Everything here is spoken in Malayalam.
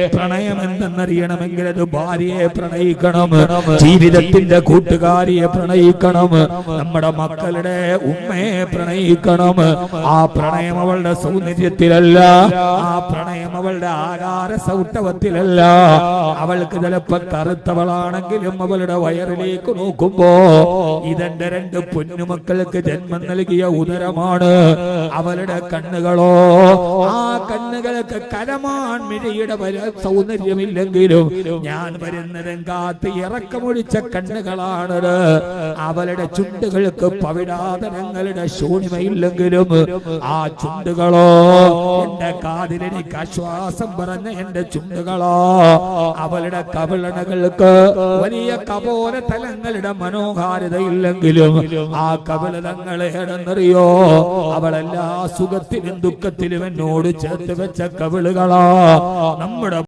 പ്രണയം എന്തെന്നറിയണമെങ്കിൽ അത് ഭാര്യയെ പ്രണയിക്കണം. ജീവിതത്തിന്റെ കൂട്ടുകാരിയെ പ്രണയിക്കണം. നമ്മുടെ മക്കളുടെ ഉമ്മയെ പ്രണയിക്കണം. ആ പ്രണയം അവളുടെ സൗന്ദര്യത്തിലല്ല. ആ പ്രണയം അവളുടെ ആകാര സൗട്ടവത്തിലല്ല അവൾക്ക് ചിലപ്പോ കറുത്തവളാണെങ്കിലും അവളുടെ വയറിലേക്ക് നോക്കുമ്പോ ഇതെന്റെ രണ്ട് പൊന്നുമക്കൾക്ക് ജന്മം നൽകിയ ഉദരമാണ്. അവളുടെ കണ്ണുകളോ ആ കണ്ണുകൾക്ക് കരമാൻ മിഴിയുടെ സൗന്ദര്യമില്ലെങ്കിലും ഞാൻ വരുന്നതും കാത്ത് ഇറക്കമൊഴിച്ച കണ്ണുകളാണത് അവളുടെ ചുണ്ടുകൾക്ക് പവിടാതനങ്ങളുടെ ശൂന്യമയില്ലെങ്കിലും ആ ചുണ്ടുകളോ എന്റെ കാതിലെനിക്ക് ആശ്വാസം പറഞ്ഞ എന്റെ ചുണ്ടുകളോ അവളുടെ കവിളണകൾക്ക് വലിയ കപോല തലങ്ങളുടെ മനോഹാരിതയില്ലെങ്കിലും ആ കവിളതങ്ങളെ എടന്നറിയോ അവളെല്ലാ സുഖത്തിനും ദുഃഖത്തിലും എന്നോട് ചേർത്ത് വെച്ച കവിളുകളോ. നമ്മുടെ